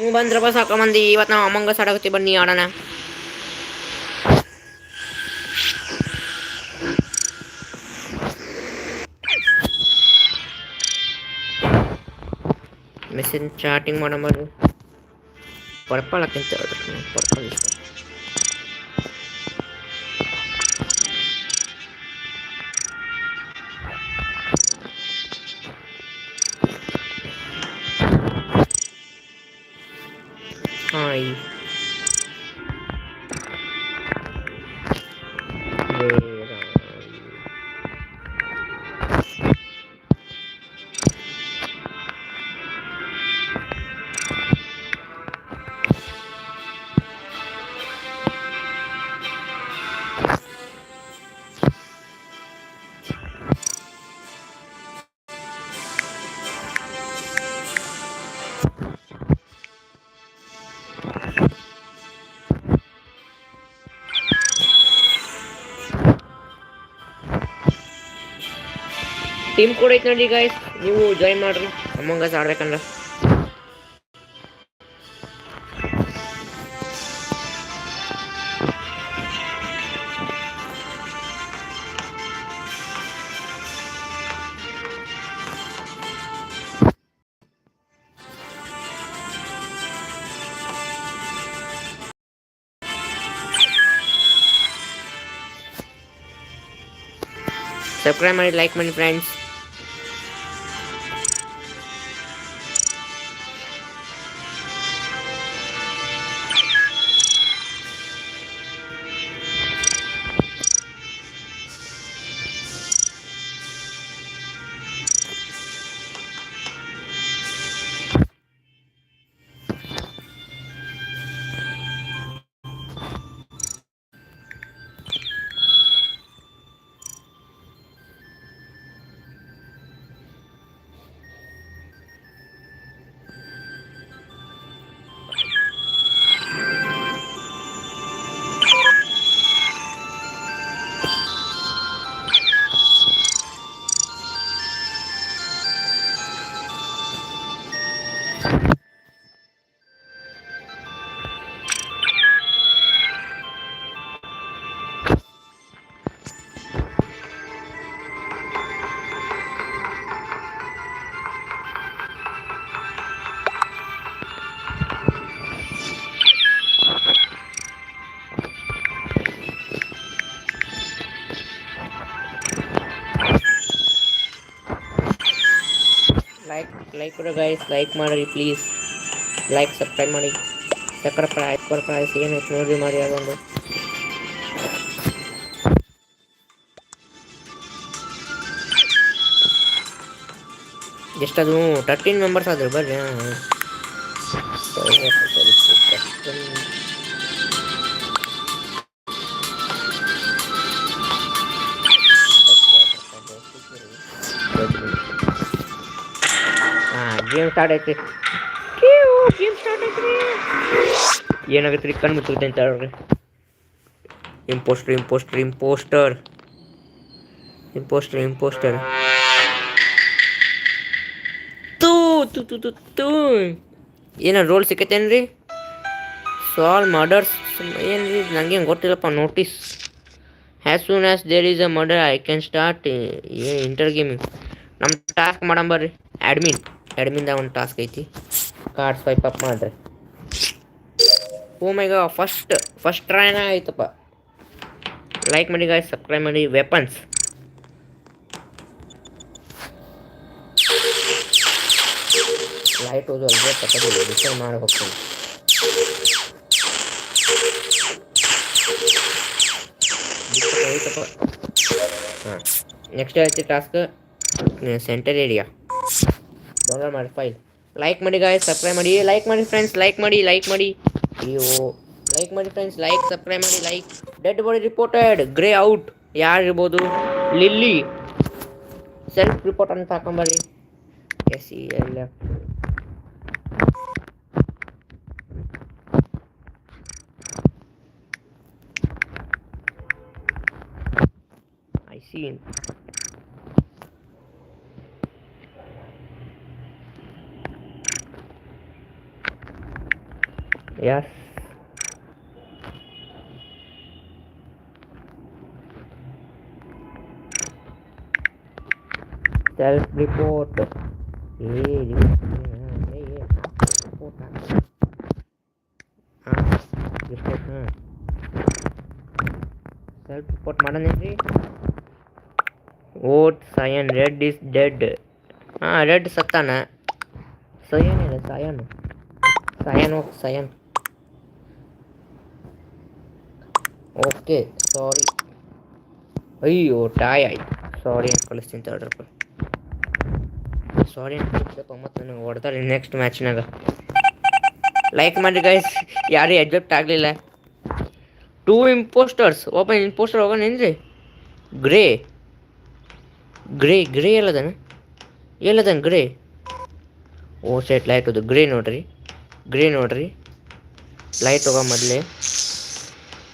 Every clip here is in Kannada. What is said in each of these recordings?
ನೀವು ಬಂದ್ರಪ್ಪ ಸಾಕ ಮಂದಿ ಇವತ್ತು ನಾವು ಅಮ್ಮಂಗ ಸಾಡಾಗತ್ತಿ ಬನ್ನಿ ಆಡೋಣ ಮೆಸೇಜ್ ಚಾಟಿಂಗ್ ಮಾಡಂಬರು ಪರ್ಪಲ್ ಹಾಕಿಂತ ಪರ್ಪಲ್ ಇಷ್ಟ ಟೀಮ್ ಕೂಡ ಐತೆ ನೋಡಿ ಗಾಯ್ಸ್ ನೀವು ಜಾಯಿನ್ ಮಾಡ್ರಿ ಅಮ್ಮಂಗ ಆಡ್ಬೇಕಂದ್ರ ಸಬ್ಸ್ಕ್ರೈಬ್ ಮಾಡಿ ಲೈಕ್ ಮಾಡಿ ಫ್ರೆಂಡ್ಸ್ ಲೈಕ್ ಲೈಕ್ ಕೊಡು ಗೈಸ್ ಲೈಕ್ ಮಾಡಿರಿ ಪ್ಲೀಸ್ ಲೈಕ್ ಸಬ್ಸ್ಕ್ರೈಬ್ ಮಾಡಿ ಸಕ್ಕರೆ ಪ್ರೈಸ್ ಪರ್ ಪ್ರೈಸ್ ಏನೈತೆ ನೋಡ್ರಿ ಮಾಡಿ ಅದೊಂದು ಎಷ್ಟದು ತರ್ಟೀನ್ ಮೆಂಬರ್ಸ್ ಆದ್ರು ಬರ್ರಿ ಹಾಂ ಗೇಮ್ ಸ್ಟಾರ್ಟ್ ಐತಿ ಗೇಮ್ ಸ್ಟಾರ್ಟ್ ಐತ್ರಿ. ಏನಾಗತ್ತೆ ರೀ ಕಣ್ಣು ಮುಚ್ಚುತ್ತೆ ಅಂತ ಹೇಳ್ರಿ. Impostor impostor impostor impostor impostor ತೂ ತು ತು ತು ತೂ. ಏನ ರೋಲ್ ಸಿಕ್ಕತ್ತೇನ್ರಿ ಸಾಲ್ ಮರ್ಡರ್ಸ್ ಏನ್ರಿ ನಂಗೇನು ಗೊತ್ತಿಲ್ಲಪ್ಪ notice has soon as there is a murder I can start inter gaming ನಮ್ಮ ಟಾಸ್ಕ್ ಮಾಡಂಬರ್ರಿ ಅಡ್ಮಿನ್ ಅಡ್ಮಿನ್ದಾಗ ಒಂದು ಟಾಸ್ಕ್ ಐತಿ ಕಾರ್ಡ್ ಸ್ವೈಪ್ ಅಪ್ ಮಾಡ್ರಿ ಓ ಮೈಗ ಫಸ್ಟ್ ಫಸ್ಟ್ ಟ್ರೈನ ಆಯ್ತಪ್ಪ ಲೈಕ್ ಮಾಡಿ ಗಾಯ್ಸ್ ಸಬ್ಸ್ಕ್ರೈಬ್ ಮಾಡಿ ವೆಪನ್ಸ್ ಲೈಟ್ ಓದು ಅಲ್ವೇ ತಗೋದಿಲ್ಲ ಡಿಸೈಡ್ ಮಾಡಿ ಹೋಗ್ತೀನಿ ಹಾಂ ನೆಕ್ಸ್ಟ್ ಐತಿ ಟಾಸ್ಕ್ ಸೆಂಟರ್ ಏರಿಯಾ download ಮಾಡಿ ಫೈಲ್ ಲೈಕ್ ಮಾಡಿ ಗಾಯ್ಸ್ ಸಬ್ಸ್ಕ್ರೈಬ್ ಮಾಡಿ. ಲೈಕ್ ಮಾಡಿ ಫ್ರೆಂಡ್ಸ್ ಲೈಕ್ ಮಾಡಿ ಲೈಕ್ ಮಾಡಿ. ಅಯ್ಯೋ ಲೈಕ್ ಮಾಡಿ ಫ್ರೆಂಡ್ಸ್ ಲೈಕ್ ಸಬ್ಸ್ಕ್ರೈಬ್ ಮಾಡಿ like dead body reported grey out ಯಾರು ಇರ್ಬೋದು? ಲಿಲ್ಲಿ ಸೆಲ್ಫ್ ರಿಪೋರ್ಟ್ ಅಂತ ಹಾಕೊಂಬರ್ರಿ S C L F I C yes self report ஏய் self report மறந்துச்சு vote cyan red is dead ah red சத்தானே சயன் இல்லை cyan cyan oh cyan okay sorry ಅಯ್ಯೋ ಟಾಯ್ ಆಯ್ತು. ಸಾರಿ ಅಂತ ಕಳಿಸ್ತೀನಿ ಸಾರಿ ಅಂತ ಕಳಿಸ್ದಪ್ಪ ಮತ್ತು ನನಗೆ ಹೊಡ್ತಾರೆ ನೆಕ್ಸ್ಟ್ ಮ್ಯಾಚ್ನಾಗ ಲೈಕ್ ಮಾಡಿ ಗೈಸ್ ಯಾರು ಎಡ್ಜೆಕ್ಟ್ ಆಗಲಿಲ್ಲ. ಟೂ ಇಂಪೋಸ್ಟರ್ಸ್ ಒಬ್ಬ ಇಂಪೋಸ್ಟರ್ ಹೋಗೋಣೇನ್ರಿ ಗ್ರೇ ಗ್ರೇ ಗ್ರೇ ಎಲ್ಲದನ? ಎಲ್ಲದನ ಗ್ರೇ ಓ ಸೆಟ್ ಲೈಟ್ ಅದು. ಗ್ರೇ ನೋಡ್ರಿ. ಗ್ರೇ ನೋಡ್ರಿ. ಲೈಟ್ ಹೋಗೋ ಮೊದಲೇ.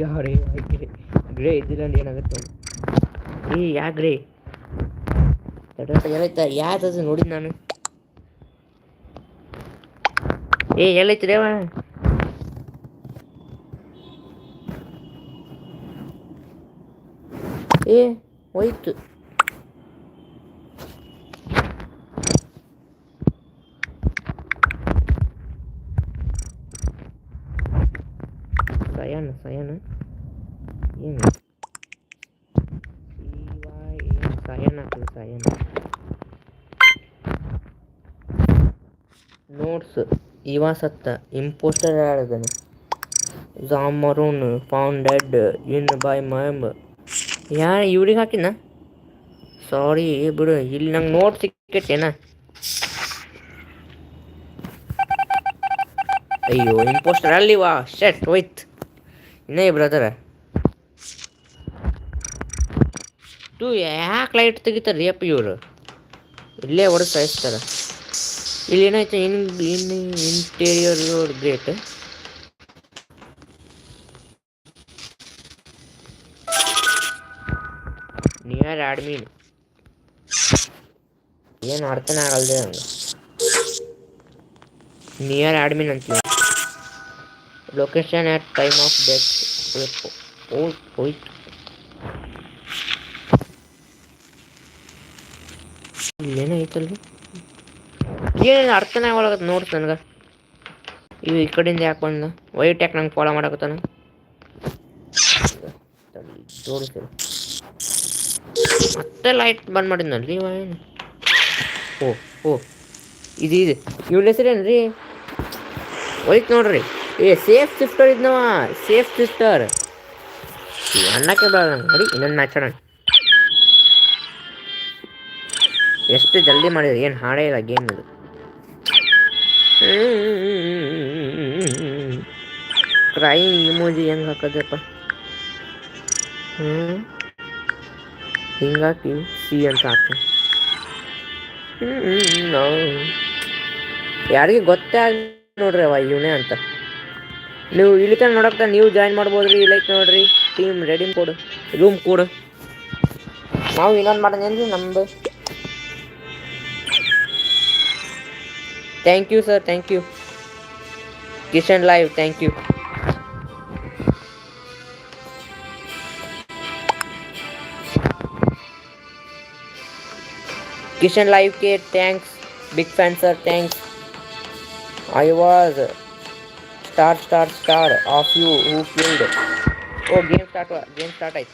ಯಾರೇ ಗ್ರೇ ಗ್ರೇ ಇದ್ದಿಲ್ಲ ಏನಾಗುತ್ತೆ. ಏ, ಯಾ ಗ್ರೇ? ಎಲ್ಲೈತ ಯಾವ್ದು ನೋಡಿದ್ ನಾನು. ಏ ಎಲ್ಲೈತಿ ರೇವ? ಏ, ಹೋಯ್ತು ಸಯನ್ ಸಯನ್ ಏನು ಸಯನ್ ಆಗ್ತದೆ ಸಯನ್ ನೋಟ್ಸ್ ಇವ ಸತ್ತ ಇಂಪೋಸ್ಟರ್ ಆಡದನು ಜಾಮರೂನ್ ಫೌಂಡ್ ಡೆಡ್ ಇನ್ ಬೈ ಮೈಮ್ ಯಾ ಇವ್ರಿಗೆ ಹಾಕಿನ ಸಾರಿ ಬಿಡು, ಇಲ್ಲಿ ನಂಗೆ ನೋಟ್ ಸಿಕ್ಕೇನ ಅಯ್ಯೋ ಇಂಪೋಸ್ಟರ್ ಅಲ್ಲಿ ವಾ ಶೆಟ್ ಹೋಯ್ತು ಇನ್ನೇ ಬ್ರದರ ತು ಯಾಕೆ ಲೈಟ್ ತೆಗಿತಾರೆ ಅಪ್ಪ ಇವರು? ಇಲ್ಲೇ ಹೊಡೆದು ಸಾಯಿಸ್ತಾರೆ. ಇಲ್ಲಿ ಏನಾಯ್ತು in in interior road great near admin ಏನು ಅರ್ಥನೇ ಆಗಲ್ದೆ ನಂಗೆ. ನಿಯರ್ ಅಡ್ಮಿನ್ ಅಂತ location at time of death ಹೋಯ್ತು ಹೋಯ್ತು ಇಲ್ಲೇನಾಯ್ತಲ್ರಿ ಏನೇನು ಅರ್ಥನೇ ಆಗಲಾಗತ್ತೆ ನೋಡ್ತು ನನಗೆ. ಇವು ಈ ಕಡೆಯಿಂದ ಯಾಕೆ ಬಂದ ವೈಟ್ ಯಾಕೆ ನಂಗೆ ಫಾಲೋ ಮಾಡಕತ್ತಾನ? ತೋರಿಸ್ತೀನಿ ಮತ್ತೆ ಲೈಟ್ ಬಂದ್ ಮಾಡಿದ್ನಲ್ರಿ ಇವ ಏನು? ಓ ಓ. ಇದು ಇದು. ಇವನ ಹೆಸರೇನು ರೀ ಹೋಯ್ತು ನೋಡ್ರಿ. ಏ ಸೇಫ್ ಸಿಸ್ಟರ್ ಇದ್ನವ. ಸೇಫ್ ಸಿಸ್ಟರ್ ಅನ್ನಕ್ಕೆ ಬೇಡ ನೋಡಿ, ಇನ್ನೊಂದು ಮ್ಯಾಚ್ ಆಡೋಣ. ಎಷ್ಟು ಜಲ್ದಿ ಮಾಡಿದ್ರಿ? ಏನು ಹಾಡೇ ಇಲ್ಲ ಗೇಮ್ ಇದು. ಕ್ರೈಮ್ ಇಮೋಜಿ ಹೆಂಗೆ ಹಾಕೋದಪ್ಪ ಹ್ಞೂ ಹಿಂಗಾಕಿ ಸಿ ಅಂತ ಹಾಕ್ತೀನಿ ಹ್ಞೂ ಯಾರಿಗೆ ಗೊತ್ತೇ ಆಗ ನೋಡ್ರಿ ಅವ ಇವನೇ ಅಂತ. ನೀವು ಇಲ್ಲಿ ತನಕ ನೀವು ಜಾಯಿನ್ ಮಾಡ್ಬೋದ್ರಿ ಲೈಕ್ ನೋಡ್ರಿ. ಟೀಮ್ ರೆಡಿ ಕೊಡು ರೂಮ್ ಕೊಡು. ನಾವು ಇನ್ನೊಂದು ಮಾಡೋದೇನ್ರಿ ನಮ್ಮದು Thank you, sir. Thank you. Kitchen Live. Thank you. Kitchen Live Kid. Thanks. Big fan, sir. Thanks. I was star, star, star of you who killed. Oh, game start. Game start. I.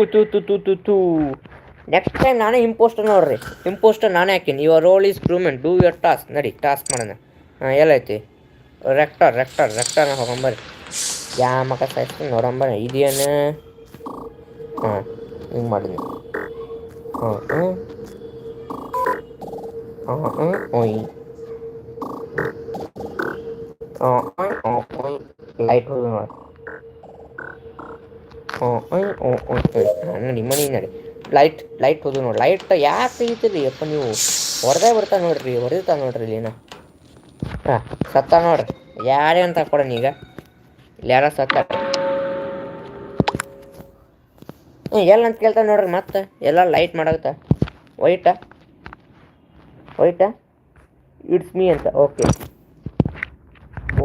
ತೂ ತೂ ತೂ ತೂ ತೂ ನೆಕ್ಸ್ಟ್ ಟೈಮ್ ನಾನೇ ಇಂಪೋಸ್ಟರ್ ನೋಡ್ರಿ ಇಂಪೋಸ್ಟರ್ ನಾನೇ ಹಾಕೀನಿ your role is crewmate do your task ನಡಿ ಟಾಸ್ಕ್ ಮಾಡೋಣ ಹಾಂ ಎಲ್ಲೈತಿ ರೆಕ್ಟರ್ ರೆಕ್ಟರ್ ರೆಕ್ಟರ್ನ ಹೋಗಂಬರ್ರಿ ಯಾ ಮಕ ಸಾಯ್ತು ನೋಡಂಬರ್ರಿ ಇದೇನು ಹಾಂ ಹಿಂಗೆ ಮಾಡಿದ್ನಿ ಹಾಂ ಹ್ಞೂ ಹಾಂ ಹ್ಞೂ ಓಯ್ ಹಾಂ ಹಾಂ ಓಯ್ ಲೈಟ್ ಹೋದ ನೋಡಿ ನಿಮ್ಮ ಮನೆ ಲೈಟ್ ಲೈಟ್ ಹೋದು ನೋಡಿ. ಲೈಟ್ ಯಾಕೆ ತೆಗಿತೀರಿ ಅಪ್ಪ ನೀವು ಹೊಡೆದೇ ಬರ್ತಾ ನೋಡ್ರಿ ಹೊಡೆದಿರ್ತಾ ನೋಡ್ರಿ ಇಲ್ಲಿ ಏನೋ ಹಾಂ, ಸತ್ತ ನೋಡ್ರಿ ಯಾರೇ ಅಂತ ಕೊಡೋಣ ಈಗ ಇಲ್ಲಿ ಯಾರ ಸತ್ತ? ಹ್ಞೂ ಎಲ್ಲ ಅಂತ ಕೇಳ್ತಾ ನೋಡ್ರಿ ಮತ್ತೆ? ಎಲ್ಲ ಲೈಟ್ ಮಾಡಾಕತ್ತ? ವೈಟಾ ವೈಟಾ ಇಟ್ಸ್ ಮೀ ಅಂತ. Okay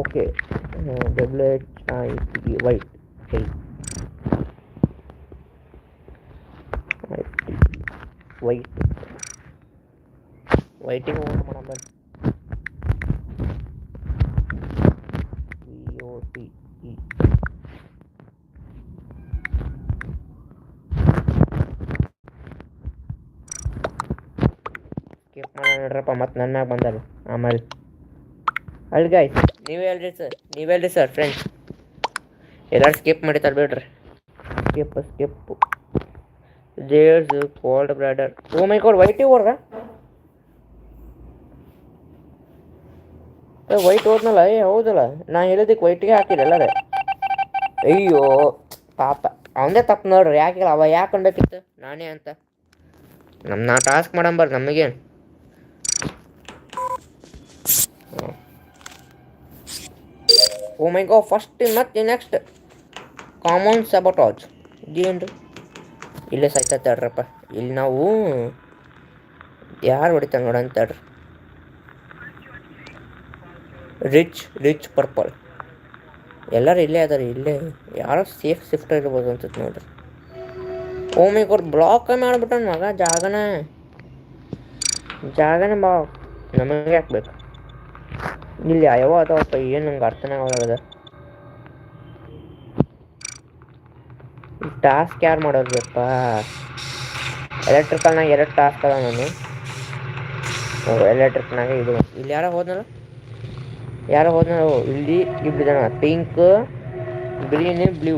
okay W H I wait wait waiting own ಮಾಡೋಣ ವಿ ಇ ಸ್ಕಿಪ್ ಮಾಡೋಣ ಮತ್ತೆ ನನ್ನ ಬಂದಲ್ಲ. ಆಮೇಲೆ. ಅಲ್ಲಿ ಗಾಯ್ ನೀವೇ ಹೇಳ್ರಿ ಸರ್ ನೀವೇ ಹೇಳ್ರಿ ಸರ್ ಫ್ರೆಂಡ್ಸ್ ಎಲ್ಲರೂ ಸ್ಕಿಪ್ ಮಾಡಿತಾರೆ ಬಿಡ್ರಿ skip skip there's cold bladder oh my god wait ಏ ವೈಟ್ ಹೋದ್ನಲ್ಲ? ಏ, ಹೌದಲ್ಲ. ನಾ ಹೇಳಿದಕ್ಕೆ ವೈಟ್ಗೆ ಹಾಕಿಲ್ಲ ಅಲ್ಲದೆ ಅಯ್ಯೋ, ಪಾಪ. ಅವನದೇ ತಪ್ಪು ನೋಡ್ರಿ ಯಾಕಿಲ್ಲ ಅವ ಯಾಕೆ ಅನ್ಬೇಕಿತ್ತು? ನಾನೇ ಅಂತ. ನಮ್ಮ ನಾ ಟಾಸ್ಕ್ ಮಾಡಂಬರ್ ನಮಗೇನು ಓ ಮೈ ಗೋ ಫಸ್ಟ್ ಮತ್ತೆ ನೆಕ್ಸ್ಟ್ ಕಾಮನ್ ಸಬಟಾಜ್ ಇದೇನ್ರಿ ಇಲ್ಲೇ ಸಾಯ್ತಾ ತಡ್ರಪ್ಪ ಇಲ್ಲಿ ನಾವು ಯಾರು ಹೊಡಿತಾರೆ ನೋಡಂತ ತಡ್ರಿ ರಿಚ್ ರಿಚ್ ಪರ್ಪಲ್ ಎಲ್ಲರೂ ಇಲ್ಲೇ ಅದಾರ, ಇಲ್ಲೇ. ಯಾರೋ ಸೇಫ್ ಶಿಫ್ಟ್ ಇರ್ಬೋದು ಅಂತ ನೋಡ್ರಿ. ಓ ಮೈ ಗೋಡ್ ಬ್ಲಾಕ್ ಮಾಡ್ಬಿಟ್ಟ ಮಗ, ಜಾಗನ. ಜಾಗನ ಬಾ, ನಮಗೆ ಹಾಕ್ಬೇಕು ಇಲ್ಲಿ ಯಾವ ಅದಾವಪ್ಪ, ಏನು ನಂಗೆ ಅರ್ಥನೇ ಆಗದ ಟಾಸ್ಕ್ ಯಾರು ಮಾಡೋದು ಬೇಕಪ್ಪ ಎಲೆಕ್ಟ್ರಿಕಲ್ನಾಗ ಎರಡು ಟಾಸ್ಕ್ ಅದ ನಾನು ಎಲೆಕ್ಟ್ರಿಕ್ನಾಗ ಇದು. ಇಲ್ಲಿ ಯಾರೋ ಹೋದ್ನಲ್ಲ? ಯಾರೋ ಹೋದ್ನಲ್ಲ? ಇಲ್ಲಿ ಇಬ್ರು ಜನ. ಪಿಂಕ್ ಗ್ರೀನ್ ಬ್ಲೂ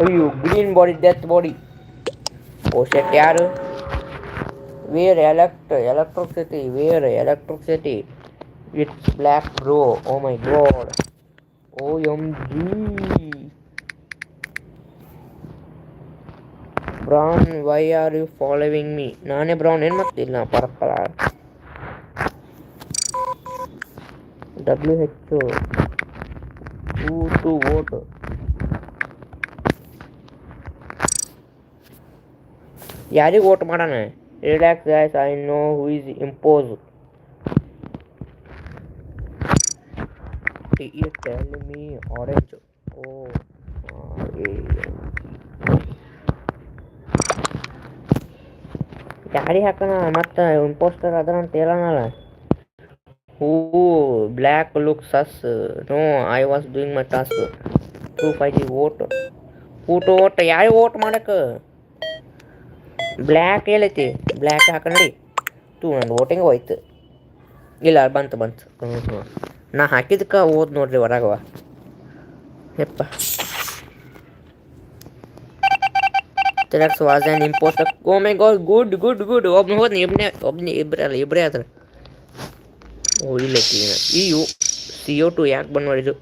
ಅಯ್ಯೋ green body death body oh ಯಾರು? Where elect electricity where electricity it's bro oh my god oh M G brown why are you following me ನಾನೇ ಬ್ರೌನ್ ಏನು ಮಾಡ್ತಿಲ್ಲ purple W H to to vote ಯಾರಿಗೆ ವೋಟ್ ಮಾಡೋಣ? Relax guys I know who is impose tell me orange ಓ ಯಾರಿಗೆ ಹಾಕೋಣ ಮತ್ತೆ ಇಂಪೋಸ್ಟರ್ ಅದರ ಅಂತ ಹೇಳೋಣಲ್ಲ who black look sus no I was doing my task proof I G vote ಊಟ ಓಟ್ ಯಾರಿಗೆ ವೋಟ್ ಮಾಡಕ್ಕೆ ಬ್ಲ್ಯಾಕ್ ಏನೈತಿ ಬ್ಲ್ಯಾಕ್ ಹಾಕೊಂಡಿ ತೂ ನಂದು ವೋಟಿಂಗ್ ಹೋಯ್ತು ಇಲ್ಲ ಬಂತು ಬಂತು ಹ್ಞೂ ಹ್ಞೂ ನಾ ಹಾಕಿದಕ್ಕೆ ಓದ್ ನೋಡ್ರಿ ಹೊರಗವ ಯಪ್ಪ ತೆಲಕ್ಸ್ was an impostor oh my god good good good ಒಬ್ನು ಹೋದ್ನಿ ಇಬ್ಬನೇ ಒಬ್ನೇ ಇಬ್ಬರೇ ಅಲ್ಲ ಇಬ್ಬರೇ ಆದ್ರೆ ಓ ಇಲ್ಲೈತಿ ಈ ಯು ಸಿ ಓ ಟು ಯಾಕೆ ಬಂದ್ ಮಾಡಿದ್ದು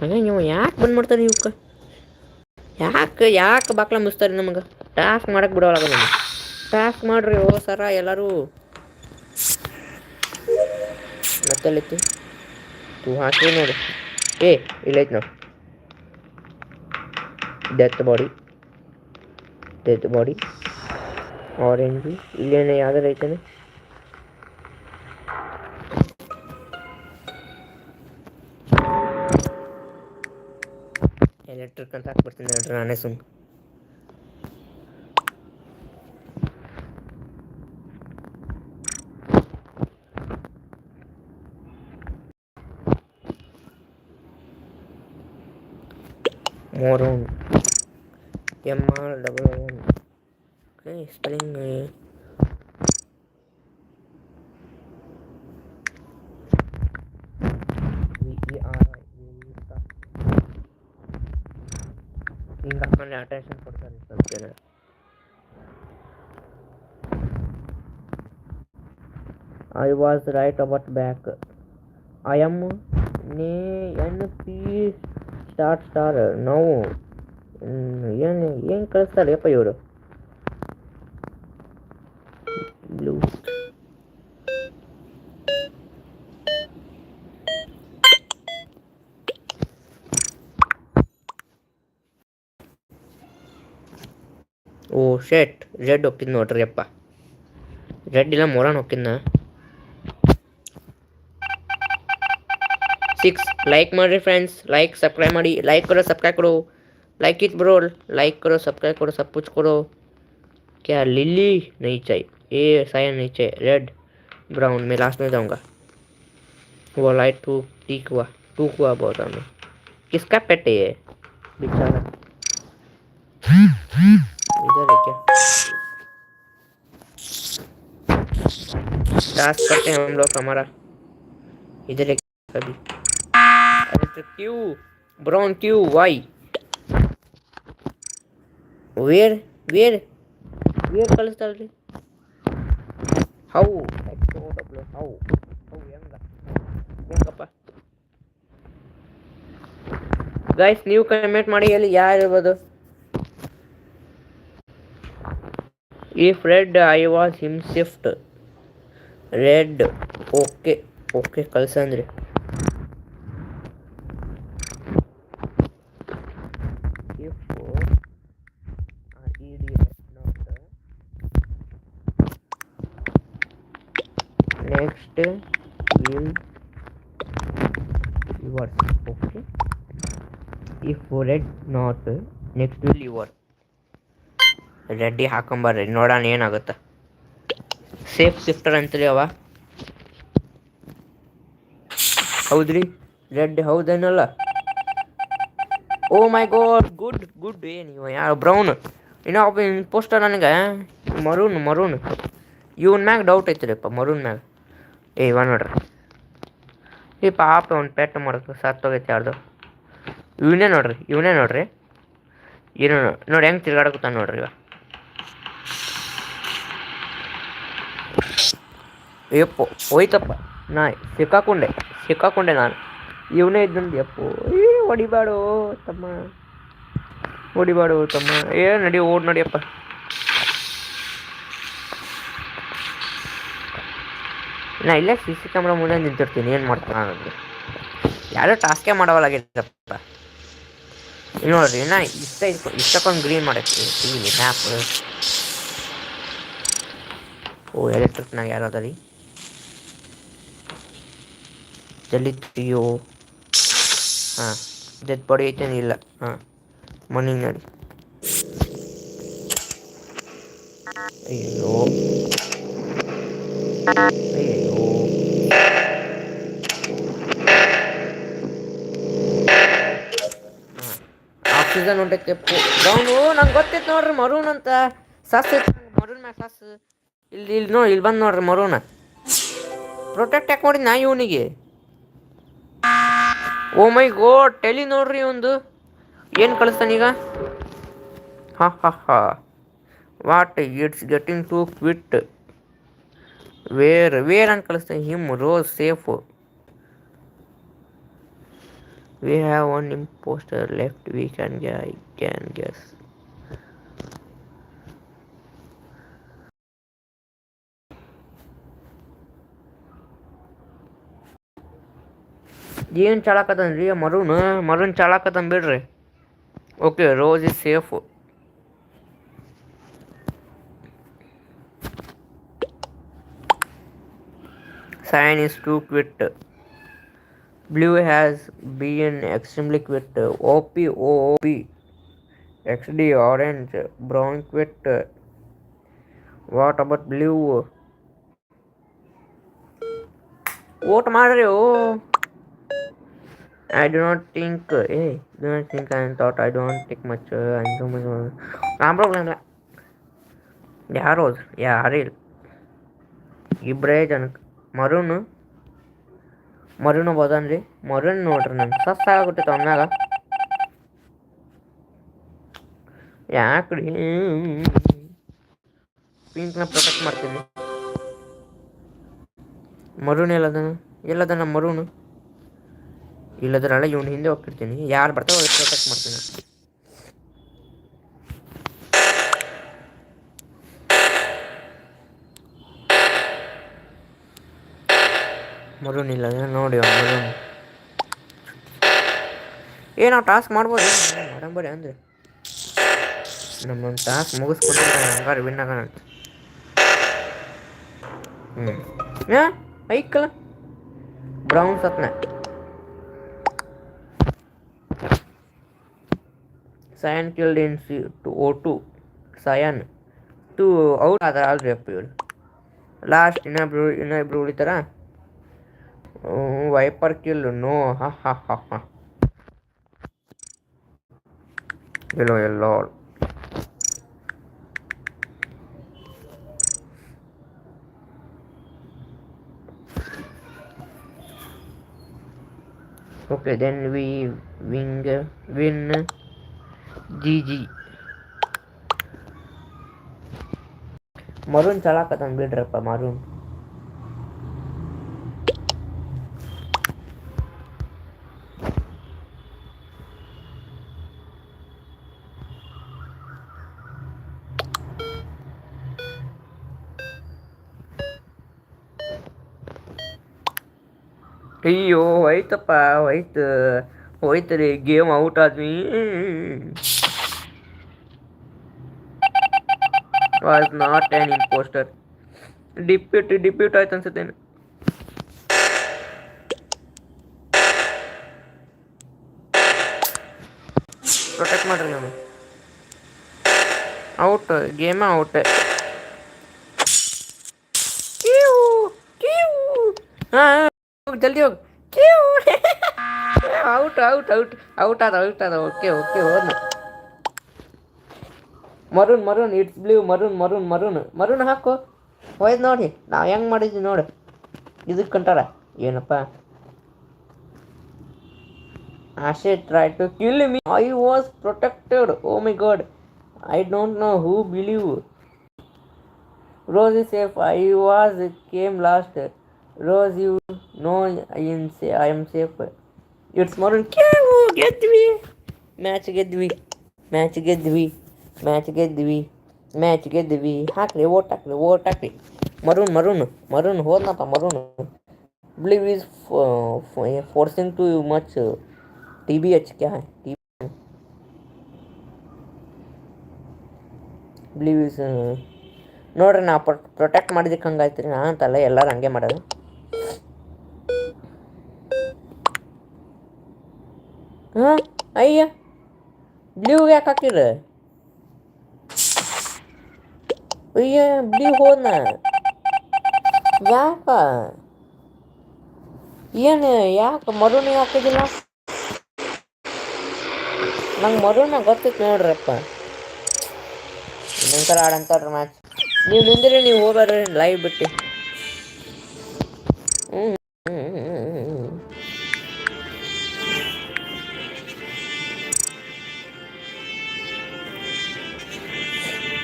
ಹಂಗೆ ನೀವು ಯಾಕೆ ಬಂದ್ ಮಾಡ್ತಾರೆ ಇವಕ್ಕೆ ಯಾಕೆ ಯಾಕೆ ಬಾಕ್ಲ ಮುಸ್ತಾರೆ ನಮಗೆ ಟಾಸ್ಕ್ ಮಾಡಕ್ಕೆ ಬಿಡೋಲ್ಲ ನಮಗೆ ಟಾಸ್ಕ್ ಮಾಡ್ರಿ ಓ ಸರ ಎಲ್ಲರೂ ಮತ್ತೆಲ್ಲೈತಿ ತೂ ಹಾಕಿ ನೋಡು ಏ ಇಲ್ಲೈತಿ ನೋಡಿ death body death body orange ಇಲ್ಲೇನೆ ಯಾವ್ದಾರು ಐತೇನೆ ಎಲೆಕ್ಟ್ರಿಕ್ ಅಂತ ಹಾಕ್ಬಿಡ್ತೀನಿ ನೋಡ್ರಿ ನಾನೇ ಸುಮ್ಮನೆ maroon M R double one spelling ఇంకా అక్కడనే అటెన్షన్ కొడతారు subject I was right about back. I am NPC about back I M ನೇ ಎನ್ ಪಿ ಸ್ಟಾರ್ಟ್ ಸ್ಟಾರ್ ನಾವು ಏನು ಏನು ಕಳಿಸ್ತಾರೆ ಯಪ್ಪ ಇವರು ಬ್ಲೂ ಓ ಶೇಟ್ ರೆಡ್ ಹೊಕ್ಕಿದ್ ನೋಡ್ರಿ ಅಪ್ಪ ರೆಡ್ ಇಲ್ಲ ಮೊರಾನ್ सिक्स लाइक मार फ्रेंड्स लाइक सब्सक्राइब मारी लाइक करो सब्सक्राइब करो. लाइक इट ब्रो लाइक करो सब्सक्राइब करो, सब कुछ करो. क्या लिली नहीं चाहिए? ए साइन नहीं चाहिए. रेड ब्राउन मैं लास्ट में जाऊँगा. वो लाइट टू टीक हुआ. टू हुआ बहुत हमें. किसका पेट है बेचारा. इधर है क्या? टास्क करते हैं हम लोग हमारा. इधर है कभी Q, brown Q, Y. Where, where, where ಕಳಿಸ್ತಾಳ್ರಿ how X O W how how ಹೆಂಗ ಹೆಂಗಪ್ಪ ಗೈಸ್ ನೀವು ಕಮೆಂಟ್ ಮಾಡಿ ಅಲ್ಲಿ ಯಾರು ಇರ್ಬೋದು? If red I was him shift red okay okay ಕಳ್ಸಂದ್ರಿ. If north next your ರೆಡ್ಡಿ ಹಾಕೊಂಬರ್ರಿ. ನೋಡೋಣ ಏನಾಗುತ್ತೆ. ಸೇಫ್ ಶಿಫ್ಟರ್ ಅಂತೀರಿ ಅವ. ಹೌದ್ರಿ? ರೆಡ್ ಹೌದೇನಲ್ಲ? Oh my god good good ಏನು ಯಾರು? ಬ್ರೌನ್ ಇನ್ನೊಬ್ಬ ಪೋಸ್ಟರ್ ನನಗೆ. ಮರೂನ್ ಮರೂನ್ ಇವನ್ ಮ್ಯಾಗ ಡೌಟ್ ಐತ್ರಿಪ್ಪ ಮರೂನ್ ಮ್ಯಾಗ. ಏ, ಇವ ನೋಡ್ರಿ. ಈ ಪಾಪ ಒಂದು ಪೆಟ್ ಮಾಡೋದು ಸತ್ತೋಗೈತೆ ಯಾರ್ದು. ಇವನೇ ನೋಡ್ರಿ ಇವನೇ ನೋಡ್ರಿ. ಏನು ನೋಡಿ ಹೆಂಗೆ ತಿರ್ಗಾಡಕತ್ತಾನ ನೋಡ್ರಿ ಇವ. ಅಯ್ಯಪ್ಪ ಹೋಯ್ತಪ್ಪ. ನಾ ಸಿಕ್ಕಾಕೊಂಡೆ ಸಿಕ್ಕಾಕೊಂಡೆ ನಾನು. ಇವನೇ ಇದ್ದಂದು ಯಪ್ಪೋ ಏ, ಹೊಡಿಬಾಡು, ತಮ್ಮ. ಹೊಡಿಬಾಡು, ತಮ್ಮ. ಏ, ನಡಿ, ಓಡ್ ನಡಿಯಪ್ಪ ನಾ ಇಲ್ಲೇ ಸಿ ಸಿ ಕ್ಯಾಮ್ರಾ ಮುಂದೆ ನಿಂತಿರ್ತೀನಿ, ಏನು ಮಾಡ್ತಾನೆ ನನಗೆ ಯಾರೋ ಟಾಸ್ಕೇ ಮಾಡೋವಲ್ಲಾಗಿದ್ದಪ್ಪ ಇಲ್ಲಿ ನೋಡ್ರಿ ನಾ ಇಷ್ಟ ಇಷ್ಟಕ್ಕೊಂದು ಗ್ರೀನ್ ಮಾಡಕ್ಕೆ ಇಲ್ಲಿ ಮ್ಯಾಪ್ ಓ ಎಲೆಕ್ಟ್ರಿಕ್ನಾಗ ಯಾರು ಅದ ರೀ ಜಲ್ದಿ ತೆಗಿಯೋ ಹಾಂ ಡೆಡ್ ಬಾಡಿ ಐತೇನು ಇಲ್ಲ ಹಾಂ ಮಣ್ಣಿಗೆ ನೋಡಿ ಅಯ್ಯೋ ಆಕ್ಸಿಜನ್ ಹೊಂಟೈತೆ ಅವನು ನಂಗೆ ಗೊತ್ತಿತ್ತು ನೋಡ್ರಿ ಮರೂನ್ ಅಂತ. ಸಸ್ ಮರೂನ್ ಮ್ಯಾಗ ಸಸ್. ಇಲ್ಲಿ ಇಲ್ಲಿ ನೋಡಿ ಇಲ್ಲಿ ಬಂದು ನೋಡ್ರಿ ಮರೂನ. ಪ್ರೊಟೆಕ್ಟ್ ಯಾಕೆ ಮಾಡಿ ನಾ ಇವನಿಗೆ? ಓ ಮೈ ಗೋ ಟೆಲಿ ನೋಡ್ರಿ ಒಂದು ಏನು ಕಳಿಸ್ತಾನೀಗ ಹಾ ಹಾ ಹಾ. What it's getting to quit where where ಅಂತ ಕಳಿಸ್ತಾನೆ. Him rose safe We have one imposter left. We can guess. I can guess. जीवन चालाक अतन ये मरून मरून चालाक अतन बिड़ रहे okay rose is safe sign is to quit Blue has been extremely quick. OP, OPOP, XD orange, brown quick. what about blue? What Mario? I do not think. Hey, do not think. I thought I don't take much. Uh, I'm so I am problem. Yeah, Rose. Yeah, Ariel. Ibrahim. Maroon. Maroon ಬೋದನ್ರಿ, maroon ನೋಡ್ರಿ ನಂಗೆ ಸಸ್ ಆಗ್ಬಿಟ್ಟೈತೆ ಅವನಾಗ ಯಾಕ್ರಿ? ಪಿಂಕ್ನ ಪ್ರೊಟೆಕ್ಟ್ ಮಾಡ್ತೀನಿ. ಮರೂನ್ ಎಲ್ಲದನ? ಎಲ್ಲದನ ಮರೂನು? ಇಲ್ಲದ್ರಲ್ಲ ಇವನು ಹಿಂದೆ ಹೋಗ್ತಿರ್ತೀನಿ ಯಾರು ಬರ್ತಾವ ಪ್ರೊಟೆಕ್ಟ್ ಮಾಡ್ತೀನಿ. ಮರೂನ್ ಇಲ್ಲ ನೋಡಿ ಮರೂನ್. ಏ, ನಾವು ಟಾಸ್ಕ್ ಮಾಡ್ಬೋದು. ಮಾಡಂಬರಿ ಅಂದ್ರೆ. ನಮ್ಮ ಟಾಸ್ಕ್ ಮುಗಿಸ್ಕೊಟ್ಟಿದ್ರೆ ಹಂಗಾರೆ ವಿನ್ ಆಗೋಣ ಅಂತ. ಹ್ಞೂ ಯಾ ಐಕಲ್ಲ brown ಸತ್ನ cyan killed in see to O two cyan. Two out ಆದ ಅಲ್ರಿ ಅಪ್ಪ ಇವ್ರು. ಲಾಸ್ಟ್ ಇನ್ನೊಬ್ರು ಇನ್ನೊಬ್ರು ಉಳಿತಾರ? Viper kill no yellow yellow okay then we win win gg Marun salah kata builder apa Marun ಅಯ್ಯೋ, ಹೋಯ್ತಪ್ಪ, ಹೋಯ್ತು. ಹೋಯ್ತು ರೀ, ಗೇಮ್ ಔಟ್ ಆದ್ವಿ. ವಾಸ್ ನಾಟ್ ಆ್ಯನ್ ಇಂಪೋಸ್ಟರ್ ಡಿಪ್ಯೂಟ್ ಡಿಪ್ಯೂಟ್ ಆಯ್ತು ಅನ್ಸುತ್ತೇನೆ ಪ್ರೊಟೆಕ್ಟ್ ಮಾಡ್ರಿ ನಾನು ಔಟ್ ಗೇಮ ಔಟ್ ಹಾಂ. ಹೋಗಿ ಜಲ್ದಿ ಹೋಗಿ ಔಟ್ ಔಟ್ ಔಟ್ ಔಟ್ ಆದ ಔಟ್ ಆದ okay okay ಹೋದ್ನ maroon maroon it's blue maroon maroon maroon maroon ಹಾಕು ಹೋಯ್ತು ನೋಡಿ ನಾವು ಹೆಂಗೆ ಮಾಡಿದ್ವಿ ನೋಡಿ ಇದಕ್ಕೆ ಕಂಟಾರ ಏನಪ್ಪ ಆಶೆ try to kill me I was protected oh my god I don't know who believe rose is safe I was came last Rose, you know I am safe. I am safe. It's more than Kiamu, get me. Match get me. Match get me. Match get me. Match get me. Hakri, vote, hakri, vote, maroon Maroon, maroon, maroon, hold up, maroon. Blue is uh, forcing too much. Uh, TBH क्या है TBH ನೋಡ್ರಿ ನಾ ಪ್ರೊಟೆಕ್ಟ್ ಮಾಡಿದಕ್ಕೆ ಹಂಗಾಯ್ತು ರೀ ನಾ ಅಂತಲ್ಲ ಎಲ್ಲರೂ ಹಂಗೆ ಮಾಡೋದು ಹಾಂ, ಅಯ್ಯ. ಬ್ಲೂ ಯಾಕೆ ಹಾಕಿರ ಅಯ್ಯ, ಬ್ಲೂ ಹೋದ್ನ. ಯಾಕ? ಏನು, ಯಾಕೆ ಮರುನಿಗೆ ಹಾಕಿದಿಲ್ಲ? ನಂಗೆ ಮರುಣ ಗೊತ್ತಿತ್ತು ನೋಡ್ರಪ್ಪ. ಇನ್ನೊಂದ್ಸಲ ಆಡಂತಾರ ಮ್ಯಾಚ್ ನೀವು ನಿಂದ್ರಿ, ನೀವು ಹೋಗ್ಬರ್ರಿ ಲೈವ್ ಬಿಟ್ಟು.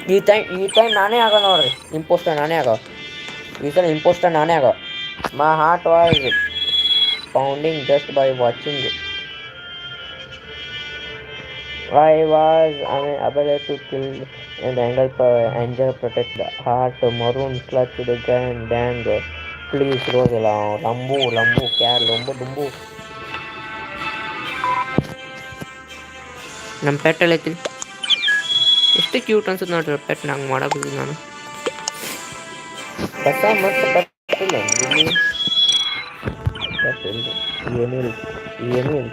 ಈ ಟೈಮ್ ಈ ಟೈಮ್ ನಾನೇ ಆಗೋ ನೋಡ್ರಿ ಇಂಪೋಸ್ಟರ್ ನಾನೇ ಆಗೋ ಈ ಸಲ ಇಂಪೋಸ್ಟರ್ ನಾನೇ ಆಗೋ my heart was pounding just by watching I was unable to kill and angle per angel protect the heart maroon clutch the gun dang please Rosella lambu lambu care lambu dumbu ನಮ್ಮ ಪೆಟ್ಟಲ್ಲಿ ಐತಿ ಎಷ್ಟು ಕ್ಯೂಟ್ ಅನ್ಸುತ್ತೆ ನೋಡ್ರಿ ಪೆಟ್ ನಂಗೆ ಮಾಡೋದು ನಾನು ಕಸ ಮತ್ತೆ ಬಟ್ಟಿಲ್ಲ ಏನಿಲ್ಲ ಏನೂ ಇಲ್ಲ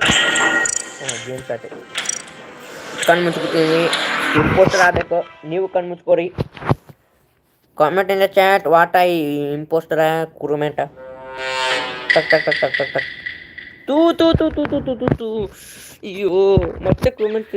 ಗೇಮ್ ಕತೆ ಕಣ್ಣು ಮುಚ್ಕೊತೀನಿ ಇಂಪೋಸ್ಟರ್ ಆಗಬೇಕು ನೀವು ಕಣ್ಣು ಮುಚ್ಕೋರಿ comment in the chat what I impostor ಕುರುಮೆಂಟ ಟಕ್ ಟಕ್ ಟಕ್ ಟಕ್ ಟಕ್ ಟಕ್ ತೂ ತೂ ತೂ ತೂ ತೂ ತೂ ತೂ ಅಯ್ಯೋ ಮತ್ತೆ crewmate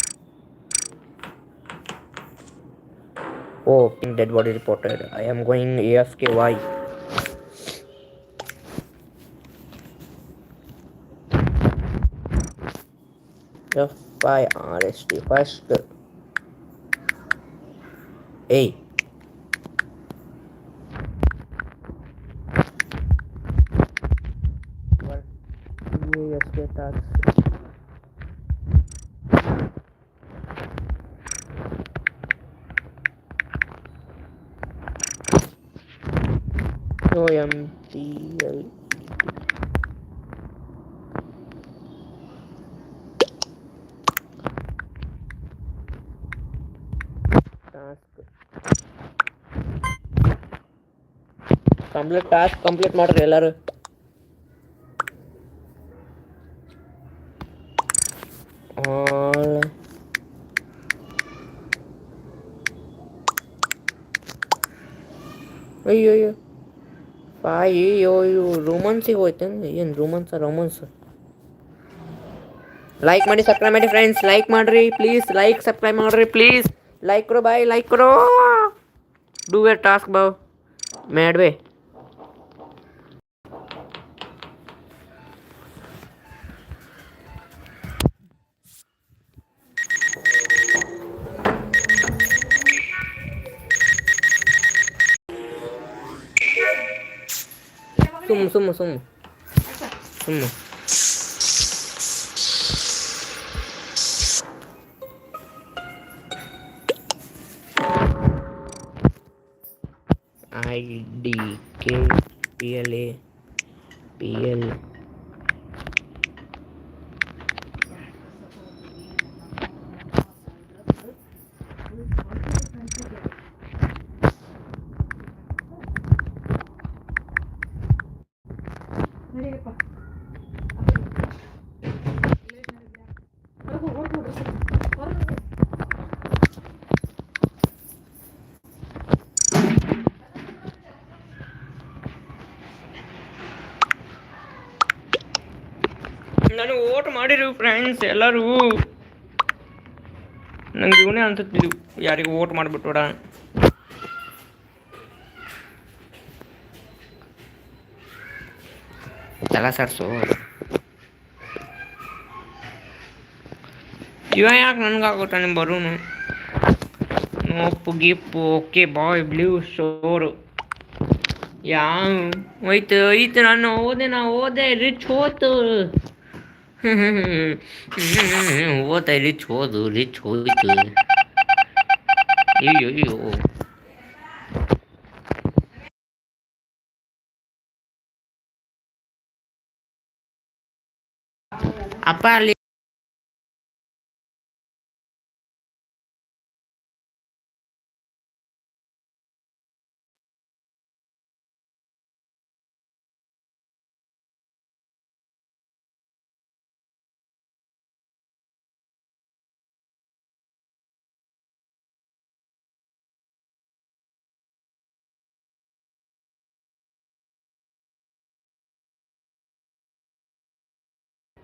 Oh, pink dead body reported. I am going AFK. Why? F by RST first. Hey, task complete task complete ಮಾಡ್ರಿ ಎಲ್ಲರೂ all ಅಯ್ಯೋ ಅಯ್ಯೋ ಅಯ್ಯೋ ಅಯ್ಯೋ ರೋಮಾನ್ಸಿಗೆ ಹೋಯ್ತೇನೆ ಏನು ರೋಮಾನ್ಸ ರೋಮಾನ್ಸ್ ಲೈಕ್ ಮಾಡಿ ಸಬ್ಸ್ಕ್ರೈಬ್ ಮಾಡಿ ಫ್ರೆಂಡ್ಸ್ ಲೈಕ್ ಮಾಡ್ರಿ ಪ್ಲೀಸ್ ಲೈಕ್ ಸಬ್ಸ್ಕ್ರೈಬ್ ಮಾಡ್ರಿ ಪ್ಲೀಸ್ लाइक करो भाई लाइक करो डू ए टास्क बाओ मैड वे सुम सुम सुम। सुम। I D K P L A P L friends ಎಲ್ಲರೂ ನಂಗೆ ಇವನೇ ಅನ್ಸುತ್ತಿದ್ದು ಯಾರಿಗೂ ಓಟ್ ಮಾಡಿಬಿಟ್ಬಿಡ ತಲ ಸರ್ಸು. ಇವ ಯಾಕೆ ನನಗಾಗುತ್ತಾನೆ ಬರೂನು ನೋಪು ಗಿಪ್ಪು ಓಕೆ ಬಾಯ್ ಬ್ಲೂ ಶೋರು ಯಾವ? ಹೋಯ್ತು ಹೋಯ್ತು ನಾನು ಓದೆ ನಾ ಓದೆ ರಿಚ್ ಹೋತು. 哼哼哼哼，哼哼哼哼，我带你坐坐，你坐坐，哎呦哎，阿爸你。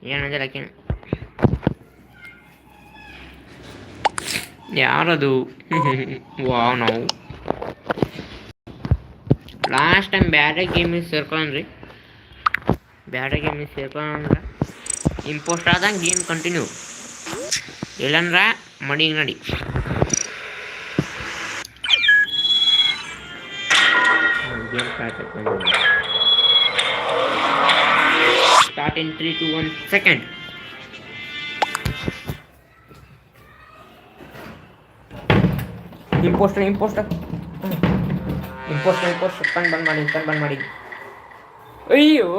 ಏನಂದ್ರೆ ಯಾರದು ವಾವ್ ನಾವು ಲಾಸ್ಟ್ ಟೈಮ್ ಬೇರೆ ಗೇಮಿಗೆ ಸೇರ್ಕೊಂಡ್ರಿ ಬೇರೆ ಗೇಮಿಗೆ ಸೇರ್ಕೊಂಡ್ರೆ ಇಂಪೋಸ್ಟ್ ಆದಂಗೆ ಗೇಮ್ ಕಂಟಿನ್ಯೂ ಇಲ್ಲಂದ್ರೆ ಮಡಿಗೆ ನಡಿ game start 3 to 1 second. Imposter, imposter. Imposter, imposter. Stun ban ಮಾಡಿ stun ban ಮಾಡಿ ಅಯ್ಯೋ